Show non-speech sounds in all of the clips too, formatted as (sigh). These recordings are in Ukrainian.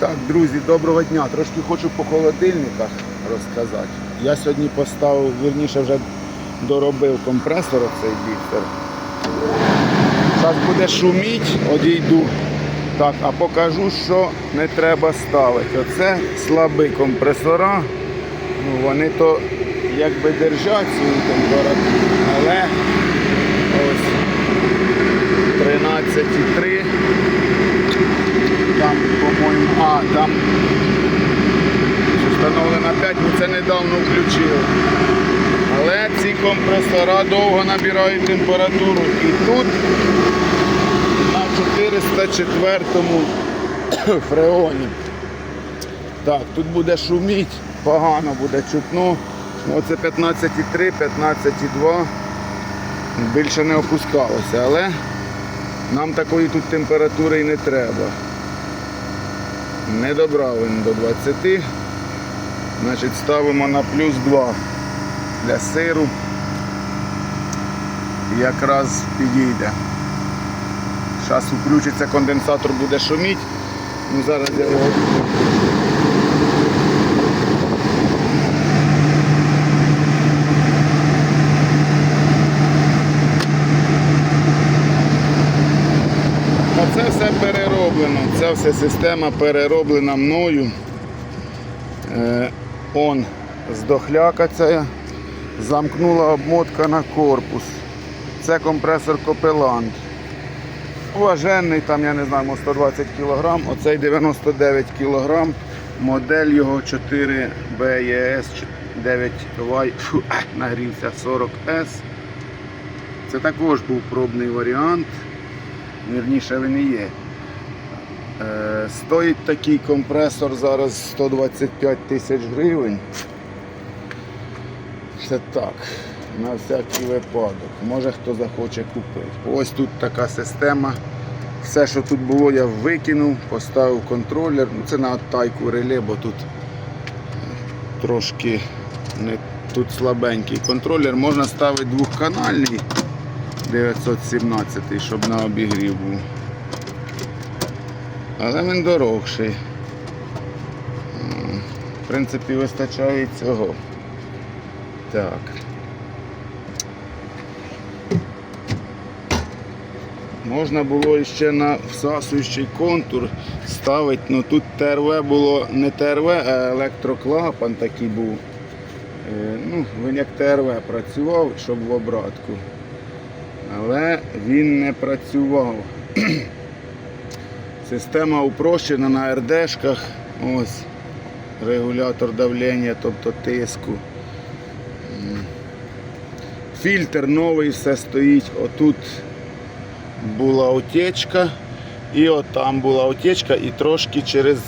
Так, друзі, доброго дня. Трошки хочу по холодильниках розказати. Я сьогодні поставив, вірніше вже доробив компресор оцей біксер. Зараз буде шуміть, одійду. Так, а покажу, що не треба ставити. Оце слабі компресора. Ну, вони то якби держать свою температуру, але ось 13,3 там, по-моєму, а, там встановлена 5, ми це недавно включили. Але ці компресора довго набирають температуру. І тут на 404-му фреоні. Так, тут буде шуміть, погано буде чутно. Оце 15,3, 15,2. Більше не опускалося, але нам такої тут температури і не треба. Не добрав він до 20. Значить, ставимо на плюс 2 для сиру. Якраз підійде. Зараз включиться конденсатор, буде шуміти. Ну, зараз я його. Оце все перероблено, ця вся система перероблена мною. Е, он здохляка ця, замкнула обмотка на корпус. Це компресор Копеланд. Уваженний, там, я не знаю, 120 кг, оцей 99 кг, модель його 4 BES 9Y, фу, нагрівся 40S. Це також був пробний варіант. Вірніше він і є. Е, стоїть такий компресор зараз 125 тисяч гривень. Це так, на всякий випадок. Може хто захоче купити. Ось тут така система. Все, що тут було, я викинув, поставив контролер. Ну, Це на оттайку реле, бо тут трошки не, тут слабенький контролер. Можна ставити двохканальний 917, щоб на обігрів був. Але він дорогший. В принципі, вистачає і цього. Так. Можна було ще на всасуючий контур ставити, але тут ТРВ було не ТРВ, а електроклапан такий був. Е, Ну, він як ТРВ працював, щоб в обратку. Але він не працював. Система упрощена на РДшках. Ось регулятор давлення, тобто тиску. Фільтр новий, все стоїть. Отут була утечка, і отам була утечка, і трошки через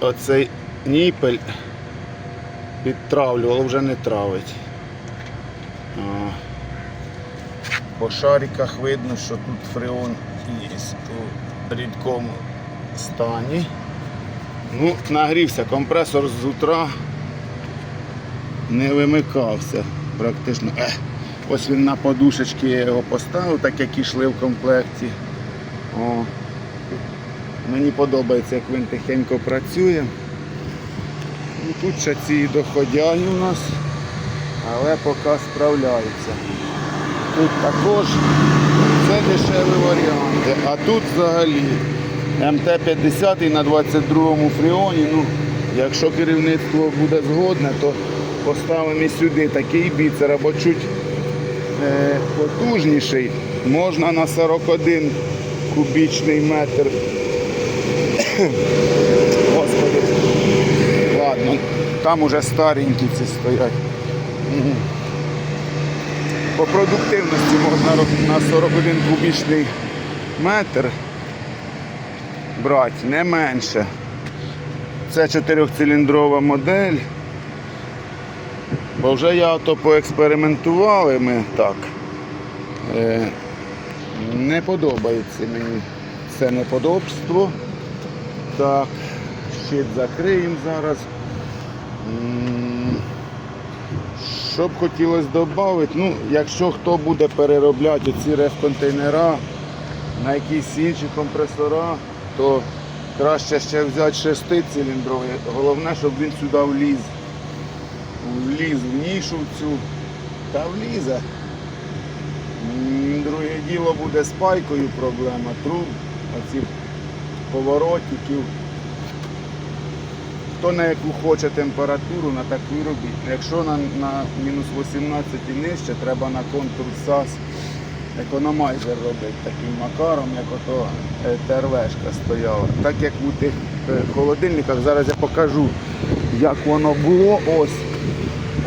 оцей ніпель підтравлювало, вже не травить. По шариках видно, що тут фреон є рідкому стані. Ну, нагрівся, компресор з утра не вимикався практично. Е, ось він на подушечки я його поставив, так як ішли в комплекті. О, мені подобається, як він тихенько працює. Ну, Тут ще ці доходяги у нас, але поки справляються. Тут також це дешеві варіанти. А тут взагалі МТ-50 на 22-му фріоні. Ну, якщо керівництво буде згодне, то поставимо і сюди такий біцер або чуть е, потужніший. Можна на 41 кубічний метр. (coughs) Господи. Ладно, там уже старенькі ці стоять. По продуктивності можна на 41 кубічний метр брати, не менше. Це чотирьохциліндрова модель. Бо вже я то поекспериментували ми так. Е, не подобається мені це неподобство. Так, щит закриємо зараз. Що б хотілося додати, ну, якщо хто буде переробляти ці реф-контейнера на якісь інші компресора, то Краще ще взяти шестициліндровий. Головне, щоб він сюди вліз. Вліз в нішу цю. Та влізе. Друге діло буде з пайкою проблема. Труб, оцих поворотиків. Хто на яку хоче температуру, на таку робіть. Якщо на, на мінус 18 і нижче, треба на контур САС економайзер робити таким макаром, як ото е, ТРВшка стояла. Так як у тих е, холодильниках, зараз я покажу, як воно було. Ось.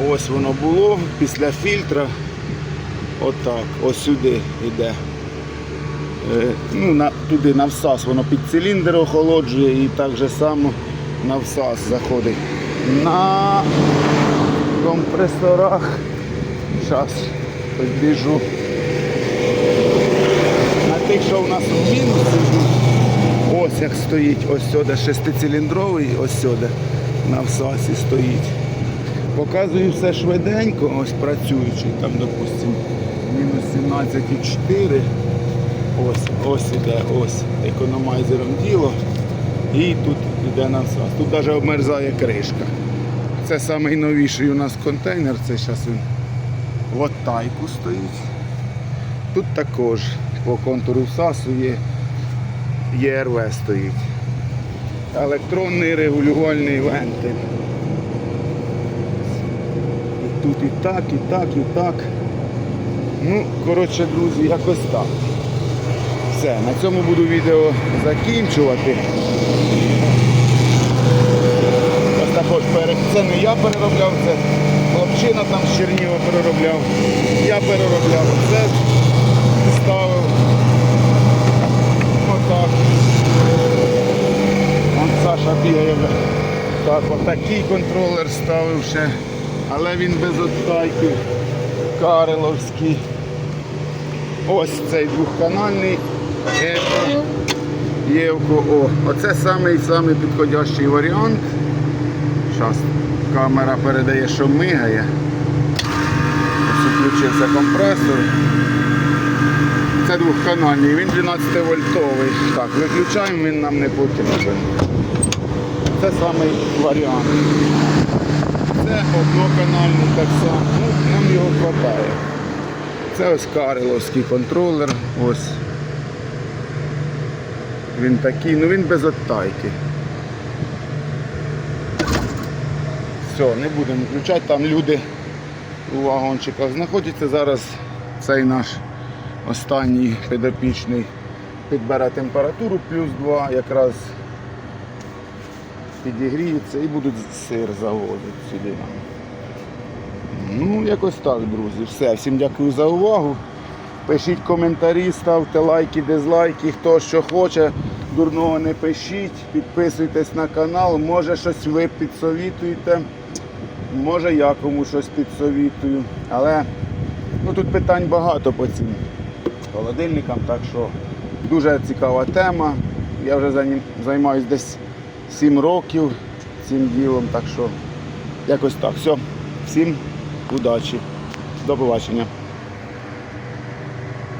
Ось воно було після фільтра. Отак, ось сюди йде. Е, Ну, на, туди на всас воно під циліндр охолоджує і так же само на всас заходить. На компресорах. Зараз біжу. На тих, що у нас у мінусі, ось як стоїть, ось сюди шестициліндровий, ось сюди на всасі стоїть. Показую все швиденько, ось працюючий, там, допустимо, мінус 17,4. Ось, ось іде, ось економайзером діло. І тут йде насос. Тут навіть обмерзає кришка. Це найновіший у нас контейнер, це зараз він в оттайку стоїть. Тут також по контуру САСу є ЄРВ стоїть. Електронний регулювальний вентиль. І тут і так, і так, і так. Ну, коротше, друзі, якось так. Все, на цьому буду відео закінчувати. Ось також пере- це не я переробляв, це хлопчина там з Чернігова переробляв. Я переробляв це, ставив. Отак. Вон Саша бігає. Так, отакий контролер ставив ще, але він без оттайки. Кареловський. Ось цей двохканальний Еко. Євко О. Оце самий самий підходящий варіант. Зараз камера передає, що мигає. Ось включився компресор. Це двохканальний, він 12 вольтовий. Так, виключаємо, він нам не потрібен. Це самий варіант. Це одноканальний так само. Ну, нам його вистачає. Це ось кареловський контролер. Ось. Він такий, ну він без оттайки. Все, не будемо включати, там люди у вагончиках знаходяться. Зараз цей наш останній підопічний підбере температуру плюс 2, якраз підігріються і будуть сир заводити сюди. Ну, якось так, друзі. Все. Всім дякую за увагу. Пишіть коментарі, ставте лайки, дизлайки, хто що хоче. Дурного не пишіть, підписуйтесь на канал, може щось ви підсовітуєте, може я комусь щось підсовітую. Але ну, тут питань багато по цим холодильникам, так що дуже цікава тема. Я вже займаюся десь 7 років цим ділом, так що якось так. Все. Всім удачі. До побачення.